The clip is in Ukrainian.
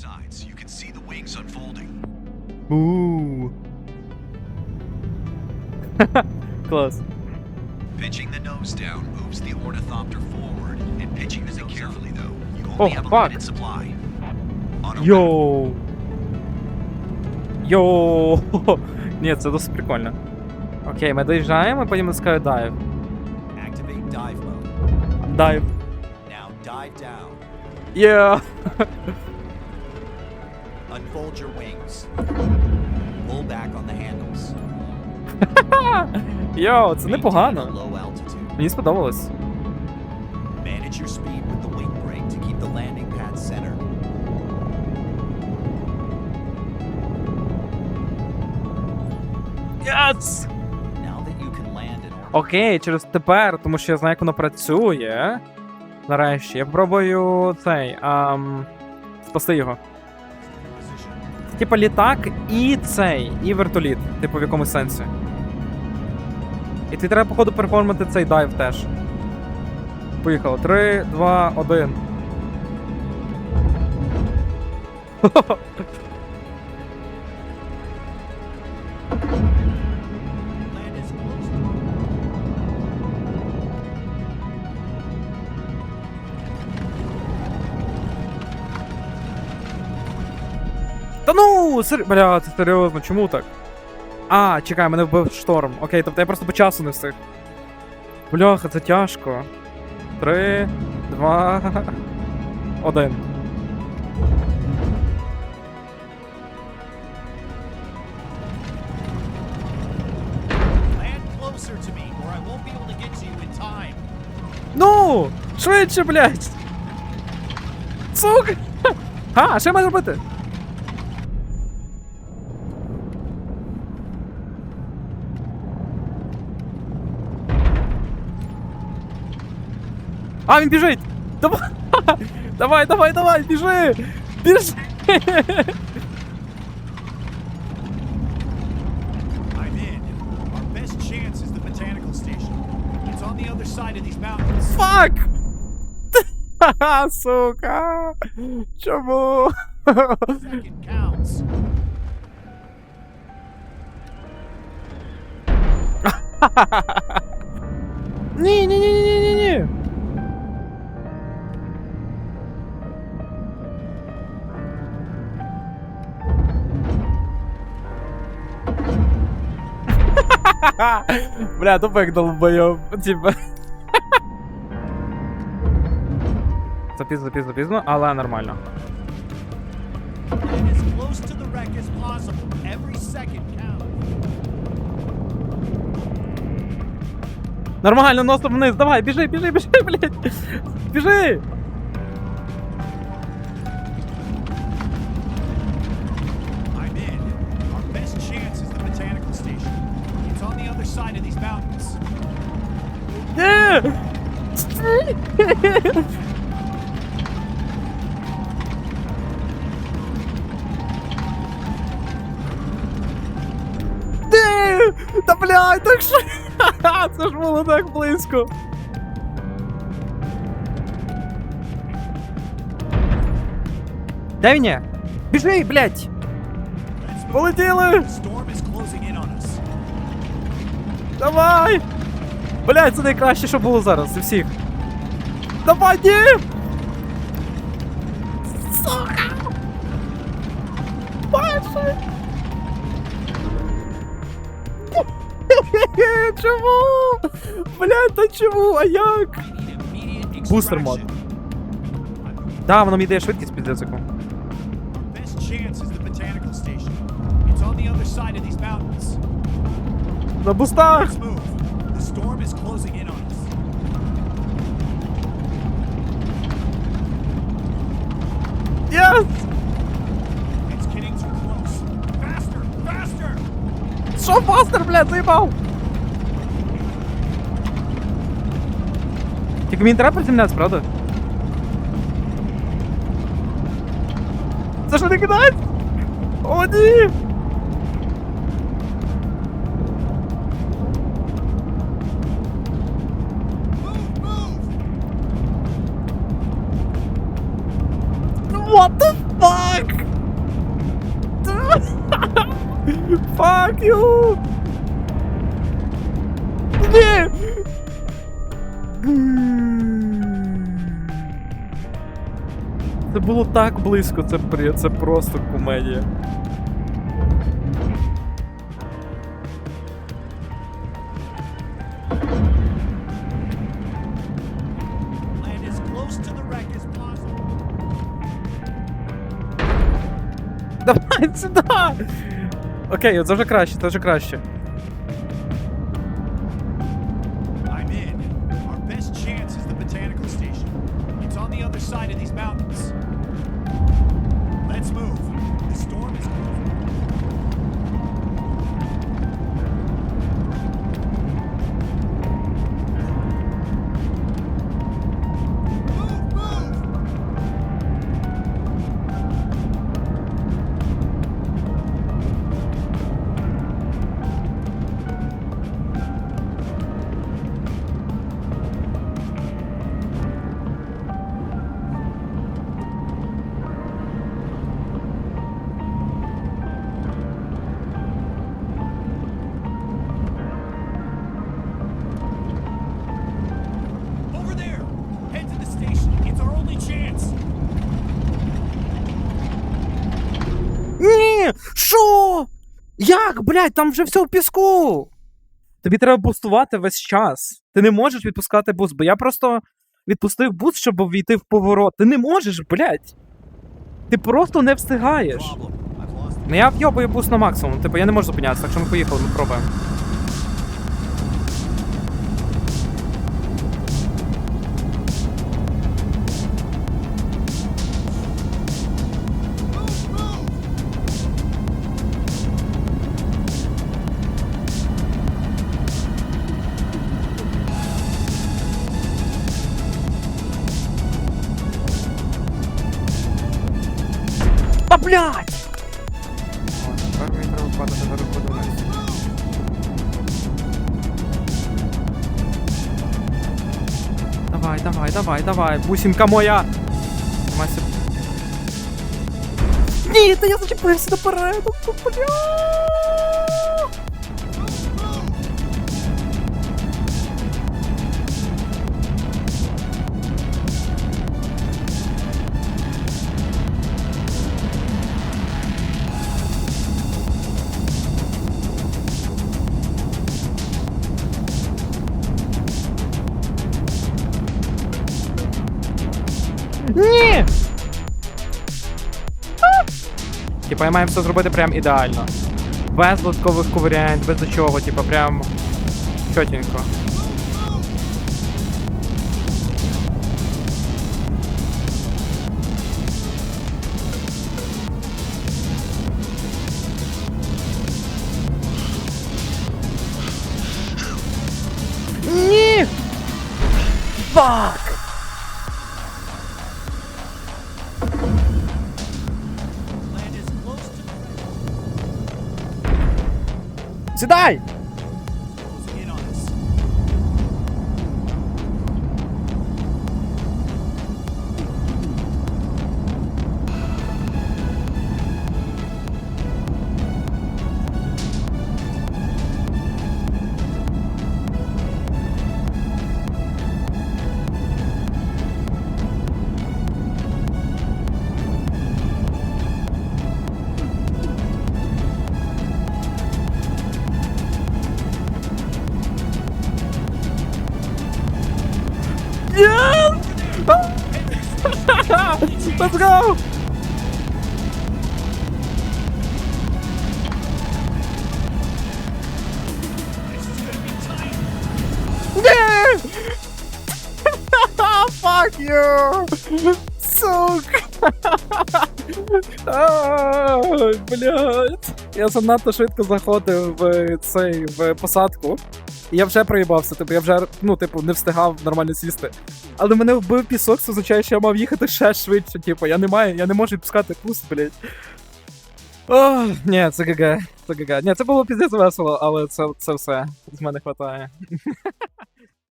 sides. You can see the wings unfolding. Бу. Клас. Pitching the nose down moves the ornithopter forward, and pitching the nose carefully though. You Oh, only have a fuck. limited supply. On a Йоу. Йоу. Ні, це досить прикольно. Окей, ми доїжджаємо, потім натискаю дайв. Activate dive mode. Дайв. Now dive down. Є. Unfold your wings. Pull back on the handles. Йоу, це непогано. low altitude. Мені сподобалось. Manage your speed with the wing brake to keep the landing pad centered. Yes! Now that you can land in orbit, Окей, через тепер, тому що я знаю, як воно працює. Нарешті, я попробую цей. Ам, спасти його. Типа літак і цей, і вертоліт, типу, в якомусь сенсі. І ти треба, походу, перформити цей дайв теж. Поїхало. 3, 2, 1. Та ну! Сер... Бля, це серйозно, чому так? А, чекай, мене вбив шторм. Окей, тобто я просто по часу не встиг. Бляха, це тяжко. Три, два, один. Ну! Швидше, блядь! Сука! А, що я маю робити? А, він біжить! Давай! Давай, давай, давай, біжи! Біжи! I'm in. Our best chance Бля, тупик долбойоб. Типа. Запізно, пізно, пізно, але нормально. Нормально, носом вниз, давай, біжи, біжи, біжи, блядь. Біжи! Ні! Ні! Та блядь, так що? Це ж було так близько. Де він є? Біжи, блядь! Let's move. Полетіли! The storm is closing in on us. Давай! Блядь, це найкраще, що було зараз зі всіх. Давай, ні! Сука! Боже! Чому? Блядь, та чому? А як? Бустер мод. Да, воно мені дає швидкість піздець яку. Our best It's getting too close. Faster! Faster! Що фастер, блядь, заїбав? Тільки мені треба приземлятися, правда? Це що не кидається? О, ні! What the? Fuck! Fuck you! Ні! Це було так близько, це, це просто комедія. сюди! Окей, це вже краще, це вже краще. I'm in. Our best chance is the botanical station. It's on the other side of these mountains. Що? Як, блядь, там вже все в піску. Тобі треба бустувати весь час. Ти не можеш відпускати буст, бо я просто відпустив буст, щоб війти в поворот. Ти не можеш, блядь. Ти просто не встигаєш. Ну я вйобую буст на максимум, типу я не можу зупинятися, так що ми поїхали, ми пробуємо. Вниз. Давай, давай, давай, давай, бусинка моя! Тримайся. Ні, та я зачепився наперед! ну, Типа, я маю все зробити прям ідеально. Без додаткових ковирянь, без нічого, типа прям чотенько. Ні! Фак! Сідай! Yes! Let's go! Ні! Fuck you! Сука! Блядь! Я занадто швидко заходив в цей в посадку. І я вже проїбався, типу, я вже ну, типу, не встигав нормально сісти. Але мене вбив пісок, це означає, що я мав їхати ще швидше, типу, я не маю, я не можу відпускати пуст, блядь. О, ні, це ГГ, це ГГ. Ні, це було піздець весело, але це, це все. З мене хватає.